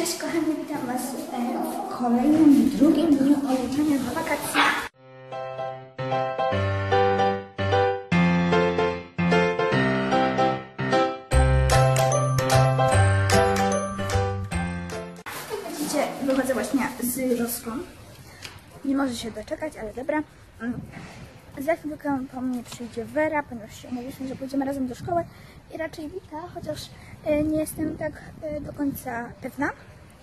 Cześć kochani, witam Was e, w kolejnym, drugim dniu odliczania do wakacji. Jak widzicie, wychodzę właśnie z Roską. Nie może się doczekać, ale dobra. Za chwilkę po mnie przyjdzie Wera, ponieważ się umówiliśmy, że pójdziemy razem do szkoły i raczej wita, chociaż e, nie jestem tak e, do końca pewna,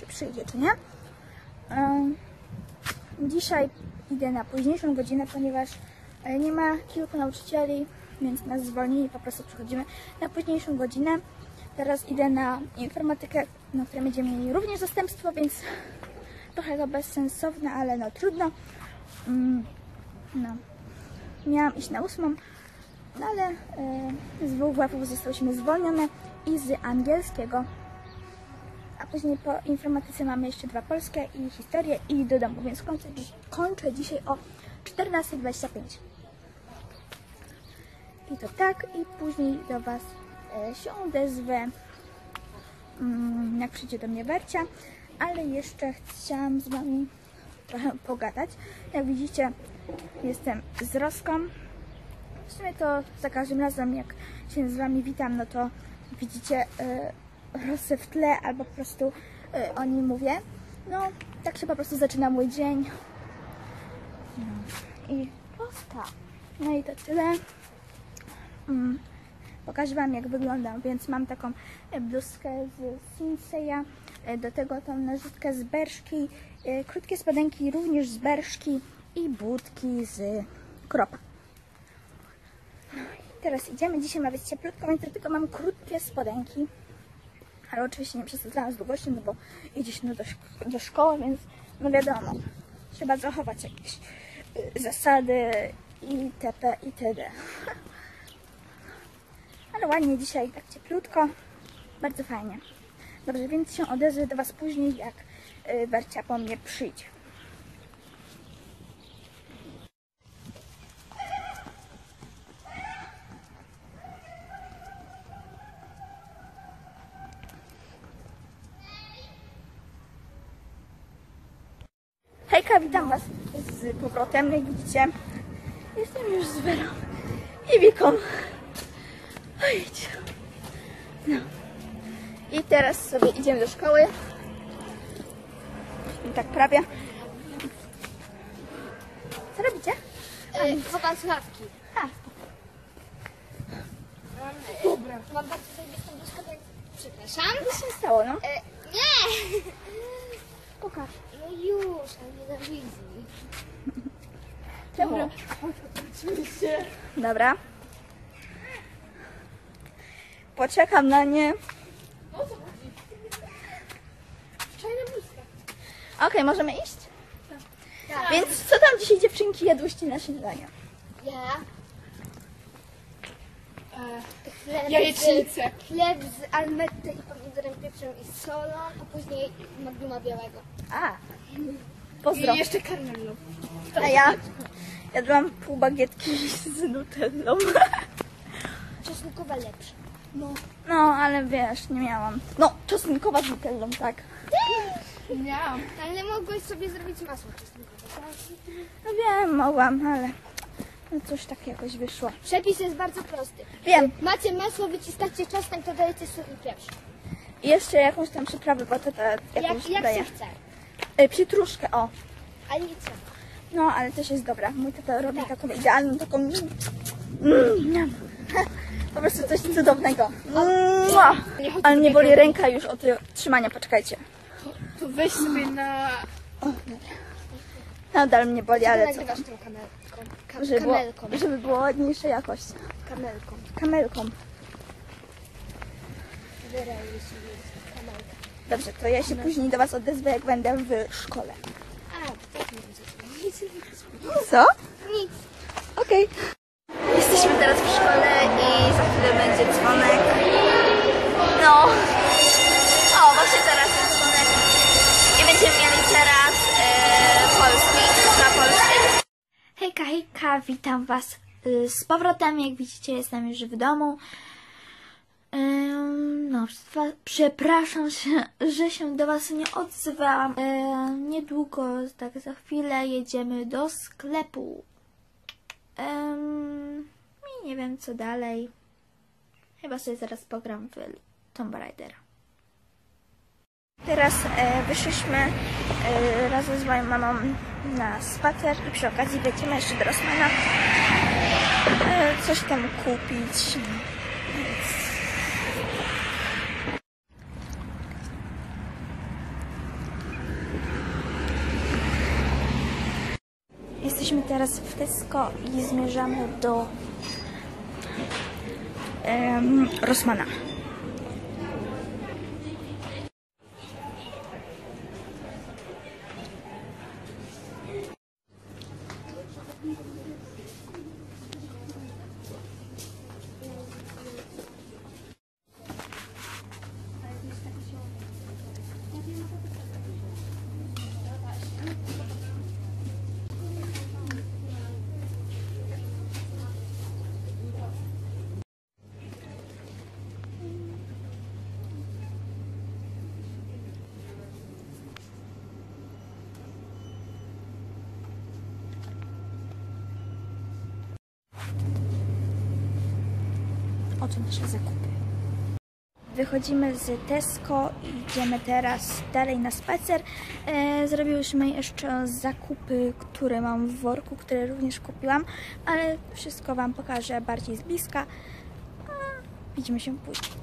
czy przyjdzie, czy nie. Dzisiaj idę na późniejszą godzinę, ponieważ e, nie ma kilku nauczycieli, więc nas zwolnili, po prostu przechodzimy na późniejszą godzinę. Teraz idę na informatykę, na której będziemy mieli również zastępstwo, więc trochę to bezsensowne, ale no trudno. Mm, No miałam iść na ósmą, no ale e, z dwóch WF-ów zostałyśmy zwolnione i z angielskiego. A później po informatyce mamy jeszcze dwa polskie i historię i do domu, więc kończę, kończę dzisiaj o 14.25. I to tak, i później do Was e, się odezwę, mm, jak przyjdzie do mnie Bercia, ale jeszcze chciałam z Wami trochę pogadać. Jak widzicie, jestem z Roską. W sumie to za każdym razem, jak się z Wami witam, no to widzicie e, Rosę w tle albo po prostu e, o niej mówię. No, tak się po prostu zaczyna mój dzień. No i Roska. No i to tyle. Mm, pokażę Wam, jak wyglądam, więc mam taką e, bluzkę z Sinseya, do tego tą narzutkę z Berszki, krótkie spodenki również z Berszki i budki z Kropa. No teraz idziemy, dzisiaj ma być cieplutko, więc tylko mam krótkie spodenki, ale oczywiście nie przesadzałam z długością, no bo idzie się do, do szkoły, więc no wiadomo, trzeba zachować jakieś y, zasady itp. itd. Ale ładnie dzisiaj, tak cieplutko. Bardzo fajnie. Dobrze, więc się odezwę do Was później, jak y, Bercia po mnie przyjdzie. Hejka, witam Was z powrotem. Jak widzicie, jestem już z Werą i Wiką. Ojcie. No. I teraz sobie idziemy do szkoły. I tak prawie. Co robicie? Chowam słuchawki. A, Dobra. Mam bardzo zajebistą bluzkę, więc przepraszam. co się stało, no? E, nie! Pokaż. No już, ale nie na wizji. Czemu? Dobra. Poczekam na nie. Czajna bluzka. Okej, możemy iść? Tak. Więc co tam dzisiaj dziewczynki jadłyście na śniadanie? Ja. Chleb Jajecznicę. Z, chleb z almetty i pomidorem, pieprzem i solą, a później magnuma białego. A, pozdro. I jeszcze karmelną. A ja jadłam pół bagietki z nutellą. Czosnkowa lepsza. No. no, ale wiesz, nie miałam. No, czosnkowa z nutellą, tak. Miałam. Ale mogłeś sobie zrobić masło czosnkowe. No wiem, mogłam, ale no cóż, tak jakoś wyszło. Przepis jest bardzo prosty. Wiem. Macie masło, wyciskacie czosnek, to dajecie suchy pieprz. I jeszcze jakąś tam przyprawę, bo to, to jakąś Jak, jak daję. się chce. Y, Pietruszkę, o. Ale nic. No, ale też jest dobra. Mój tata robi Tak. taką idealną, taką... Mm, po prostu coś cudownego. Mua. Ale mnie boli ręka już od trzymania, poczekajcie. To weź sobie na... Nadal mnie boli, ale co nagrywasz tą kamelką. Ka- Żeby było, kamelką. żeby było ładniejsza jakość. Kamelką. Kamelką. Kamelka. Dobrze, to ja się później do Was odezwę, jak będę w szkole. A, tak nie będzie. Nic. Co? Nic. Okej. Jesteśmy teraz w szkole i za chwilę będzie dzwonek. No. O, właśnie teraz jest dzwonek. I będziemy mieli teraz e, polski, na polski. Hejka, witam Was y, z powrotem. Jak widzicie, jestem już w domu. No, przepraszam się, że się do Was nie odzywałam. Niedługo, tak za chwilę jedziemy do sklepu. I nie wiem co dalej. Chyba sobie zaraz pogram w Tomb Raider. Teraz e, wyszliśmy e, razem z moją mamą na spacer i przy okazji wejdziemy jeszcze do Rossmana e, coś tam kupić. Jesteśmy teraz w Tesco i zmierzamy do em, Rossmana. Oto nasze zakupy. Wychodzimy z Tesco i idziemy teraz dalej na spacer. E, zrobiłyśmy jeszcze zakupy, które mam w worku, które również kupiłam, ale wszystko Wam pokażę bardziej z bliska. Widzimy się później.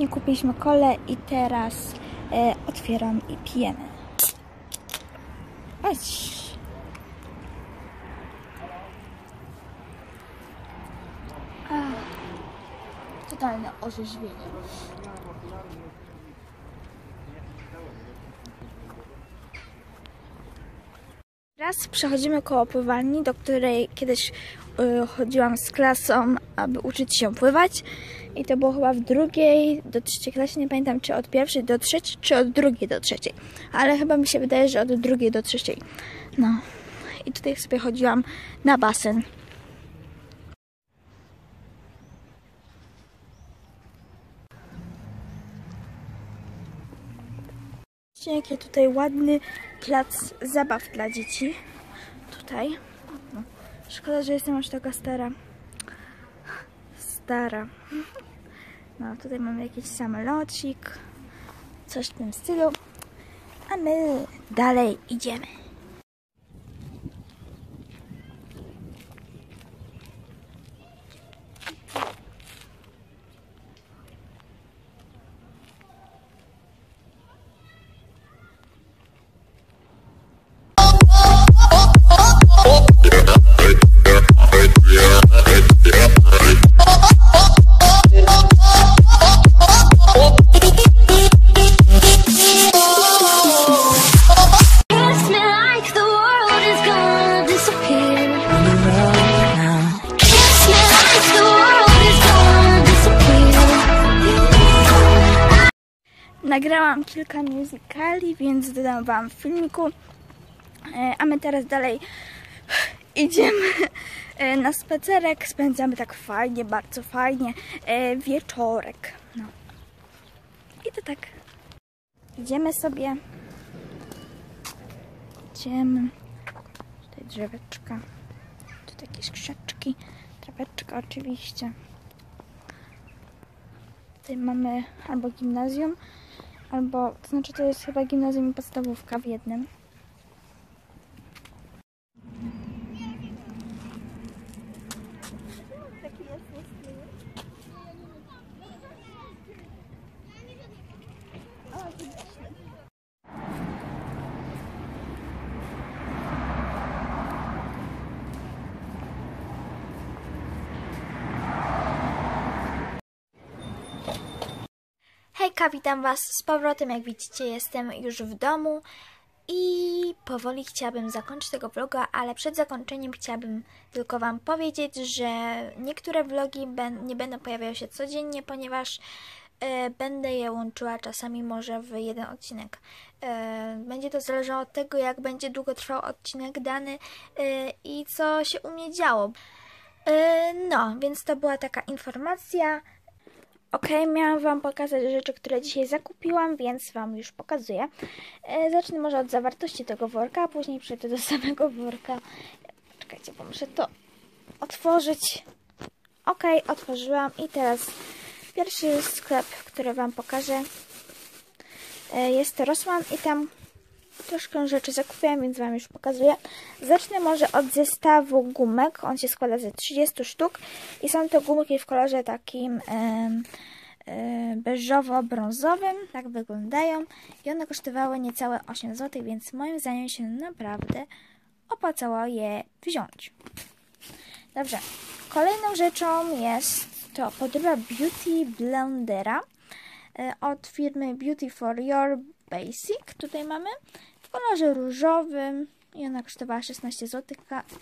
Właśnie kupiliśmy kole i teraz e, otwieram i pijemy. Chodź. Totalne orzeźwienie. Raz przechodzimy koło pływalni, do której kiedyś chodziłam z klasą, aby uczyć się pływać. I to było chyba w drugiej do trzeciej klasie, nie pamiętam czy od pierwszej do trzeciej, czy od drugiej do trzeciej. Ale chyba mi się wydaje, że od drugiej do trzeciej. No. I tutaj sobie chodziłam na basen. Jaki tutaj ładny plac zabaw dla dzieci. Tutaj. Szkoda, że jestem aż taka stara. Stara. No, tutaj mamy jakiś samolocik. Coś w tym stylu. A my dalej idziemy. Nagrałam kilka musicali, więc dodam Wam w filmiku. E, A my teraz dalej idziemy e, na spacerek. Spędzamy tak fajnie, bardzo fajnie e, wieczorek. No. I to tak. Idziemy sobie. Idziemy. Tutaj drzeweczka. Tu jakieś krzaczki. Traweczka oczywiście. Tutaj mamy albo gimnazjum, albo, to znaczy to jest chyba gimnazjum i podstawówka w jednym. Hejka, witam Was z powrotem. Jak widzicie, jestem już w domu i powoli chciałabym zakończyć tego vloga, ale przed zakończeniem chciałabym tylko Wam powiedzieć, że niektóre vlogi nie będą pojawiały się codziennie, ponieważ e, będę je łączyła czasami może w jeden odcinek. E, będzie to zależało od tego, jak będzie długo trwał odcinek dany e, i co się u mnie działo. No, więc to była taka informacja. Ok, miałam Wam pokazać rzeczy, które dzisiaj zakupiłam, więc Wam już pokazuję. E, zacznę może od zawartości tego worka, a później przejdę do samego worka. Czekajcie, bo muszę to otworzyć. Ok, otworzyłam i teraz pierwszy sklep, który Wam pokażę e, jest to Rossmann i tam troszkę rzeczy zakupiłam, więc Wam już pokazuję. Zacznę może od zestawu gumek. On się składa ze 30 sztuk i są to gumki w kolorze takim em, e, beżowo-brązowym. Tak wyglądają i one kosztowały niecałe 8 zł, więc moim zdaniem się naprawdę opłacało je wziąć. Dobrze. Kolejną rzeczą jest to podróba Beauty Blendera e, od firmy Beauty for Your Basic. Tutaj mamy w kolorze różowym i ona kosztowała 16 zł.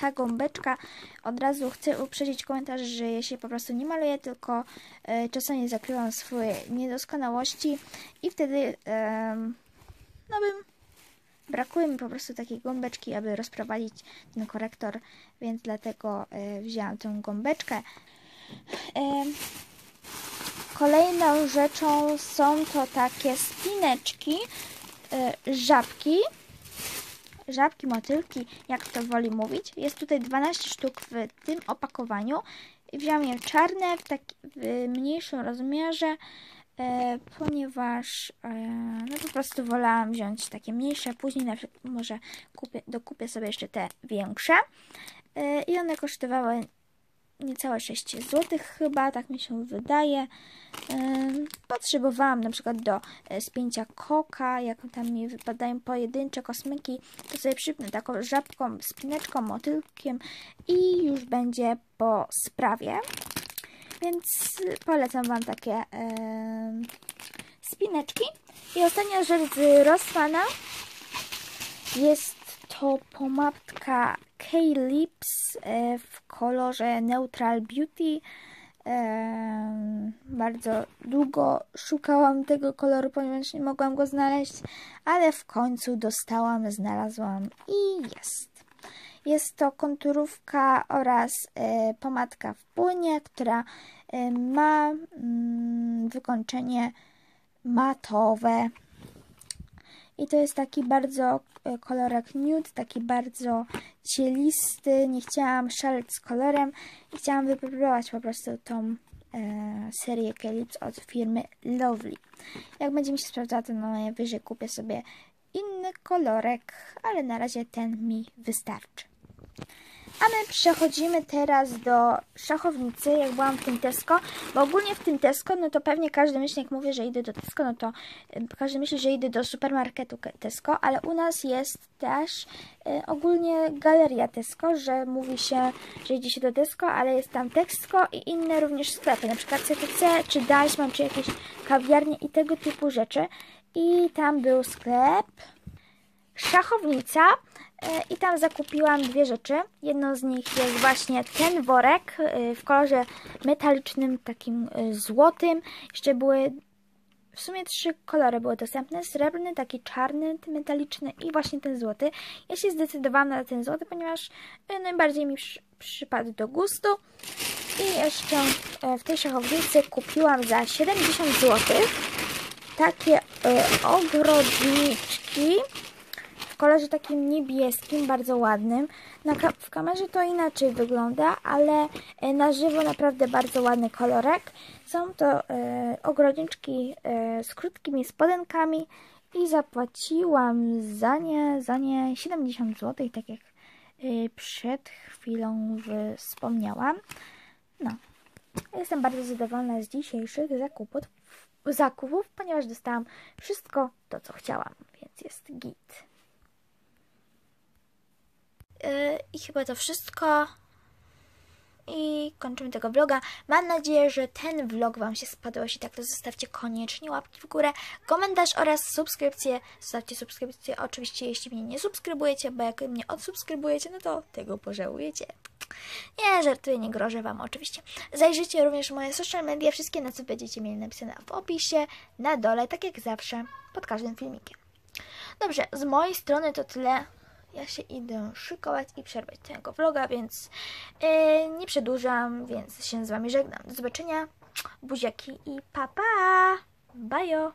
Ta- gąbeczka od razu chcę uprzedzić komentarz, że ja się po prostu nie maluję, tylko e, czasami zakrywam swoje niedoskonałości i wtedy no bym brakuje mi po prostu takiej gąbeczki, aby rozprowadzić ten korektor, więc dlatego e, wzięłam tą gąbeczkę. Kolejną rzeczą są to takie spineczki, żabki, żabki, motylki, jak to woli mówić. Jest tutaj 12 sztuk w tym opakowaniu. I Wziąłam je czarne w, taki, w mniejszym rozmiarze, e, ponieważ e, no po prostu wolałam wziąć takie mniejsze, później na przykład może kupię, dokupię sobie jeszcze te większe. E, I one kosztowały niecałe 6 zł chyba, tak mi się wydaje. Potrzebowałam na przykład do e, spięcia koka, jak tam mi wypadają pojedyncze kosmyki, to sobie przypnę taką żabką, spineczką, motylkiem i już będzie po sprawie. Więc polecam Wam takie spineczki. I ostatnia rzecz z Rossmana jest to pomadka K-Lips e, w kolorze Neutral Beauty. Em, bardzo długo szukałam tego koloru, ponieważ nie mogłam go znaleźć, ale w końcu dostałam, znalazłam i jest. Jest to konturówka oraz e, pomadka w płynie, która e, ma mm, wykończenie matowe. I to jest taki bardzo e, kolorek nude, taki bardzo cielisty. Nie chciałam szaleć z kolorem i chciałam wypróbować po prostu tą e, serię Calypso od firmy Lovely. Jak będzie mi się sprawdzała, to najwyżej kupię sobie inny kolorek, ale na razie ten mi wystarczy. A my przechodzimy teraz do szachownicy, jak byłam w tym Tesco, bo ogólnie w tym Tesco, no to pewnie każdy myśli, jak mówię, że idę do Tesco, no to y, każdy myśli, że idę do supermarketu Ke- Tesco, ale u nas jest też y, ogólnie galeria Tesco, że mówi się, że idzie się do Tesco, ale jest tam Tesco i inne również sklepy, na przykład CTC, czy Deichmann, czy jakieś kawiarnie i tego typu rzeczy. I tam był sklep, szachownica e, i tam zakupiłam dwie rzeczy. Jedną z nich jest właśnie ten worek e, w kolorze metalicznym, takim e, złotym. Jeszcze były w sumie trzy kolory były dostępne. Srebrny, taki czarny, metaliczny i właśnie ten złoty. Ja się zdecydowałam na ten złoty, ponieważ najbardziej mi przy, przypadł do gustu. I jeszcze w tej szachownicy kupiłam za 70 zł takie ogrodniczki kolorze takim niebieskim, bardzo ładnym. Na w kamerze to inaczej wygląda, ale e, na żywo naprawdę bardzo ładny kolorek. Są to e, ogrodniczki e, z krótkimi spodenkami i zapłaciłam za nie, za nie 70 zł, tak jak e, przed chwilą wspomniałam. No, jestem bardzo zadowolona z dzisiejszych zakupów, zakupów, ponieważ dostałam wszystko to, co chciałam, więc jest git. Yy, I chyba to wszystko. I kończymy tego vloga. Mam nadzieję, że ten vlog Wam się spodobał. Jeśli tak, to zostawcie koniecznie łapki w górę, komentarz oraz subskrypcję. Zostawcie subskrypcję oczywiście, jeśli mnie nie subskrybujecie, bo jak mnie odsubskrybujecie, no to tego pożałujecie. Nie, żartuję, nie grożę Wam oczywiście. Zajrzyjcie również moje social media, wszystkie na co będziecie mieli napisane w opisie, na dole, tak jak zawsze, pod każdym filmikiem. Dobrze, z mojej strony to tyle. Ja się idę szykować i przerwać tego vloga, więc yy, nie przedłużam, więc się z Wami żegnam. Do zobaczenia, buziaki i papa, pa! Bajo!